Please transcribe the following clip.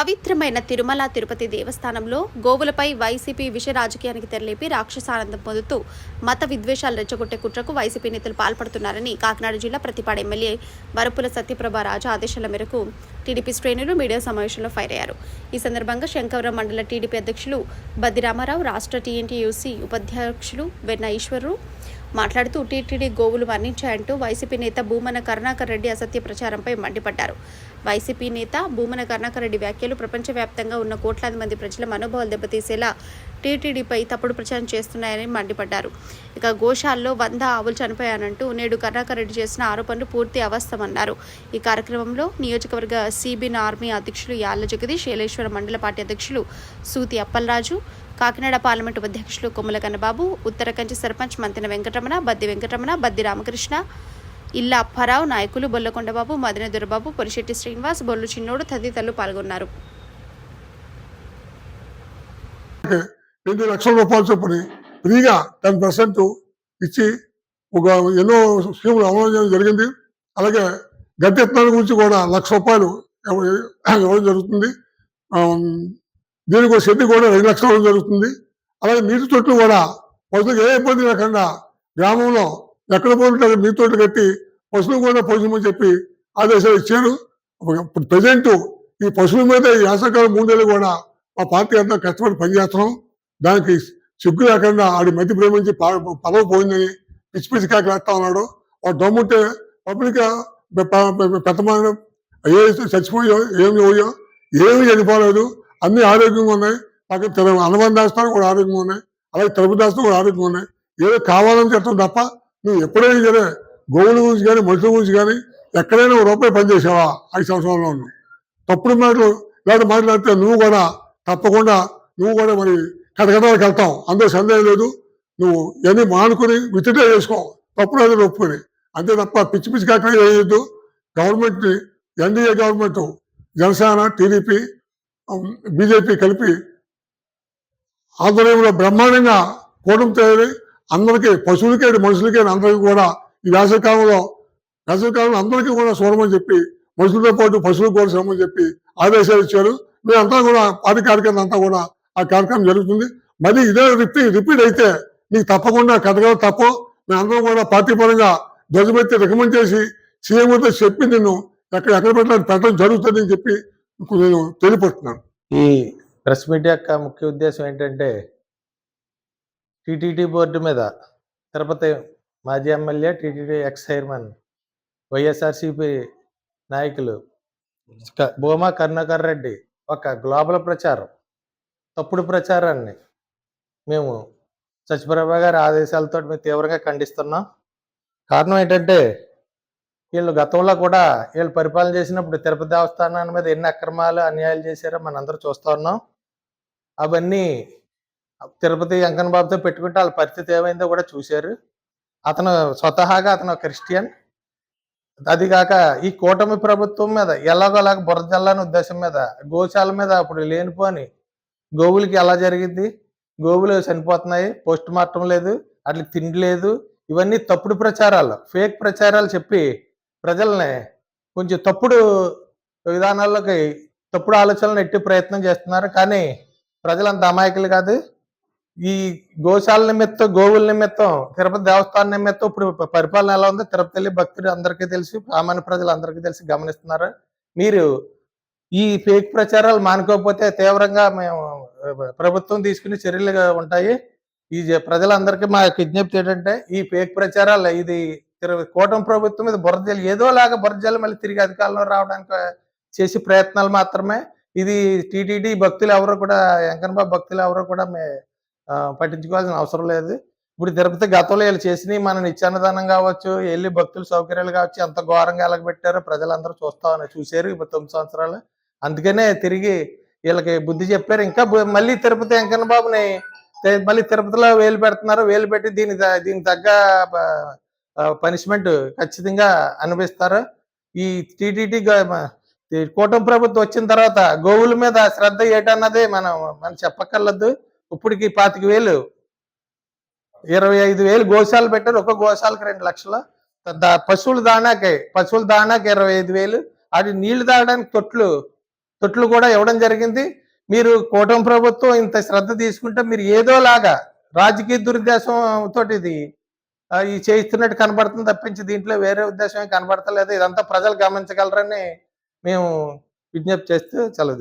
పవిత్రమైన తిరుమల తిరుపతి దేవస్థానంలో గోవులపై వైసీపీ విష రాజకీయానికి తెరలేపి రాక్షసానందం పొందుతూ మత విద్వేషాలు రెచ్చగొట్టే కుట్రకు వైసీపీ నేతలు పాల్పడుతున్నారని కాకినాడ జిల్లా ప్రతిపాడు ఎమ్మెల్యే వరపుల సత్యప్రభ రాజు ఆదేశాల మేరకు టీడీపీ శ్రేణులు మీడియా సమావేశంలో ఫైర్ అయ్యారు. ఈ సందర్భంగా శంకవరం మండల టీడీపీ అధ్యక్షులు బద్ది రామారావు రాష్ట్ర టీఎన్టీయూసీ ఉపాధ్యక్షులు వెన్న ఈశ్వరరావు మాట్లాడుతూ టీటీడీ గోవులు మరణించాయంటూ వైసీపీ నేత భూమన కరుణాకర్ రెడ్డి అసత్య ప్రచారంపై మండిపడ్డారు. వైసీపీ నేత భూమన కర్ణాకరెడ్డి రెడ్డి వ్యాఖ్యలు ప్రపంచవ్యాప్తంగా ఉన్న కోట్లాది మంది ప్రజల మనోభావాలు దెబ్బతీసేలా టీటీడీపై తప్పుడు ప్రచారం చేస్తున్నాయని మండిపడ్డారు. ఇక గోశాల్లో వంద ఆవులు చనిపోయానంటూ నేడు కర్ణాకరెడ్డి రెడ్డి చేసిన ఆరోపణలు పూర్తి అవస్థమన్నారు. ఈ కార్యక్రమంలో నియోజకవర్గ సిబిన్ ఆర్మీ అధ్యక్షులు యాళ్ళ జగదీష్ ఏలేశ్వర మండల పార్టీ అధ్యక్షులు సూతి అప్పలరాజు కాకినాడ పార్లమెంటు ఉపాధ్యక్షులు కొమ్మల కన్నబాబు ఉత్తరకంచి సర్పంచ్ మంతెన వెంకటరమణ బద్ది వెంకటరమణ బద్ది రామకృష్ణ ఇల్లా అప్పారావు నాయకులు బొల్లకొండబాబు మదన దొరబాబు పొరిశెట్టి శ్రీనివాస్ బొల్లు చిన్నోడు తదితరులు పాల్గొన్నారు. రెండు లక్షల రూపాయలు చొప్పున ఫ్రీగా టెన్ పర్సెంట్ ఇచ్చి ఒక ఎన్నో స్కీములు అమలు చేయడం జరిగింది. అలాగే గట్టి ఎత్తనాల గురించి కూడా లక్ష రూపాయలు ఇవ్వడం జరుగుతుంది. దీనికి ఒక షెడ్ కూడా రెండు లక్షలు ఇవ్వడం జరుగుతుంది. అలాగే నీటి తొట్లు కూడా ప్రజలకు ఏ ఇబ్బంది లేకుండా గ్రామంలో ఎక్కడ పోతుంటే మీతో కట్టి పశువులు కూడా పోషమని చెప్పి ఆదేశాలు ఇచ్చారు. ప్రజెంట్ ఈ పశువుల మీద ఈ యాసకాలం మూడేళ్ళు కూడా మా పార్టీ అంతా కష్టపడి పనిచేస్తున్నాం. దానికి సిగ్గు లేకుండా ఆడి మధ్య ప్రేమించి ప- పదవి పోయిందని పిచ్చి పిచ్చి కాకలేస్తా ఉన్నాడు. వాడు దమ్ముంటే పబ్లిక్ పెట్టమని ఏ చచ్చిపోయో ఏమి పోయో ఏమి చనిపోలేదు. అన్ని ఆరోగ్యంగా ఉన్నాయి. పక్కన తెర దాస్తాను కూడా ఆరోగ్యంగా ఉన్నాయి. అలాగే తెలుపు దాస్తాను కూడా ఆరోగ్యంగా ఉన్నాయి. ఏదో కావాలని చెప్తాం తప్ప నువ్వు ఎప్పుడైనా సరే గోవుల గురించి కానీ మనుషుల గురించి కానీ ఎక్కడైనా ఒక రూపాయి పనిచేసావా ఐదు సంవత్సరాల్లో తప్పుడు మాటలు ఇలాంటి మాట్లాడితే నువ్వు కూడా తప్పకుండా నువ్వు కూడా మరి కటకటాలకు వెళ్తావు. అందరూ సందేహం లేదు. నువ్వు ఇవన్నీ మానుకుని విత్డ్రా చేసుకో. తప్పుడు అది ఒప్పుకొని. అంతే తప్ప పిచ్చి పిచ్చి కాకుండా చేయొద్దు. Government NDA government Janasena TDP BJP కలిపి ఆధ్వర్యంలో బ్రహ్మాండంగా కూటమి తయారీ అందరికీ పశువులకేడు మనుషులకేడు అందరికీ కూడా ఈ వేసవికాలంలో వేసవికాలంలో అందరికీ కూడా చూడమని చెప్పి మనుషులతో పాటు పశువులకు కూడా చూడమని చెప్పి ఆదేశాలు ఇచ్చారు. మేమంతా కూడా పార్టీ కార్యక్రమం అంతా కూడా ఆ కార్యక్రమం జరుగుతుంది. మరి ఇదే రిపీట్ రిపీట్ అయితే నీకు తప్పకుండా కథగా తప్పు. మేమందరం కూడా పార్టీ పరంగా ధ్వజమెత్తి రికమెండ్ చేసి సీఎంతో చెప్పి నిన్ను ఎక్కడ ఎక్కడ పెట్టాలని పెట్టడం జరుగుతుందని చెప్పి నేను తెలియపడుతున్నాను ఈ ప్రెస్ మీట్ యొక్క ముఖ్య ఉద్దేశం ఏంటంటే టీటీడీ బోర్డు మీద తిరుపతి మాజీ MLA TTD ex chairman YSRCP నాయకులు క- భూమా కరుణాకర్ రెడ్డి ఒక గ్లోబల్ ప్రచారం తప్పుడు ప్రచారాన్ని మేము సత్యప్రభ గారి ఆదేశాలతో మేము తీవ్రంగా ఖండిస్తున్నాం. కారణం ఏంటంటే వీళ్ళు గతంలో కూడా వీళ్ళు పరిపాలన చేసినప్పుడు తిరుపతి దేవస్థానాన్ని మీద ఎన్ని అక్రమాలు అన్యాయాలు చేశారో మనందరూ చూస్తూ ఉన్నాం. అవన్నీ తిరుపతి వెంకన్నబాబుతో పెట్టుకుంటే వాళ్ళ పరిస్థితి ఏమైందో కూడా చూశారు. అతను స్వతహాగా అతను క్రిస్టియన్. అది కాక ఈ కూటమి ప్రభుత్వం మీద ఎలాగోలాగ బురద జల్లని ఉద్దేశం మీద గోశాల మీద అప్పుడు లేనిపోని గోవులకి ఎలా జరిగింది? గోవులు చనిపోతున్నాయి పోస్ట్ మార్టం లేదు వాటికి తిండి లేదు. ఇవన్నీ తప్పుడు ప్రచారాలు ఫేక్ ప్రచారాలు చెప్పి ప్రజల్ని కొంచెం తప్పుడు విధానాల్లోకి తప్పుడు ఆలోచనలు ఎట్టి ప్రయత్నం చేస్తున్నారు. కానీ ప్రజలంత అమాయకులు కాదు. ఈ గోశాల నిమిత్తం గోవుల నిమిత్తం తిరుపతి దేవస్థానం నిమిత్తం ఇప్పుడు పరిపాలన ఎలా ఉంది తిరుపతి వెళ్ళి భక్తులు అందరికీ తెలిసి సామాన్య ప్రజలు అందరికీ తెలిసి గమనిస్తున్నారు. మీరు ఈ ఫేక్ ప్రచారాలు మానుకోకపోతే తీవ్రంగా మేము ప్రభుత్వం తీసుకునే చర్యలు ఉంటాయి. ఈ జ- ప్రజలందరికీ మా విజ్ఞప్తి ఏంటంటే ఈ ఫేక్ ప్రచారాలు ఇది తిరు- కూటమి ప్రభుత్వం మీద బురద ఏదోలాగా ఏదో లాగా మళ్ళీ తిరిగి అధికారంలో రావడానికి చేసే ప్రయత్నాలు మాత్రమే. ఇది టీటీడీ భక్తులు ఎవరు కూడా వెంకన్నబాబు భక్తులు ఎవరు కూడా మే పట్టించుకోవాల్సిన అవసరం లేదు. ఇప్పుడు తిరుపతి గతంలో వీళ్ళు చేసినవి మన నిత్యాన్నదానం కావచ్చు వెళ్ళి భక్తుల సౌకర్యాలు కావచ్చు ఎంత ఘోరంగా ఎలగబెట్టారో ప్రజలందరూ చూస్తామని చూశారు ఇప్పుడు తొమ్మిది సంవత్సరాలు. అందుకనే తిరిగి వీళ్ళకి బుద్ధి చెప్పారు. ఇంకా మళ్ళీ తిరుపతి వెంకన్న బాబుని మళ్ళీ తిరుపతిలో వేలు పెడుతున్నారు. వేలు పెట్టి దీని దీనికి తగ్గ పనిష్మెంట్ ఖచ్చితంగా అనిపిస్తారు ఈ టీటీడీ కూటమి ప్రభుత్వం వచ్చిన తర్వాత గోవుల మీద శ్రద్ధ ఏటన్నది మనం మనం చెప్పక్కర్లేదు. ఇప్పటికి పాతిక వేలు. ఇరవై ఐదు వేలు గోశాలు పెట్టారు. ఒక గోశాలకు రెండు లక్షల. పశువుల దాణాకి పశువుల దాణాకి ఇరవై ఐదు వేలు. అది నీళ్ళు తాగడానికి తొట్లు తొట్లు కూడా ఇవ్వడం జరిగింది. మీరు కూటమి ప్రభుత్వం ఇంత శ్రద్ధ తీసుకుంటే మీరు ఏదోలాగా రాజకీయ దురుద్దేశం తోటి ఇది ఈ చేయిస్తున్నట్టు కనబడుతుంది తప్పించి దీంట్లో వేరే ఉద్దేశం కనబడతలేదు. ఇదంతా ప్రజలు గమనించగలరని మేము విజ్ఞప్తి చేస్తూ సెలవు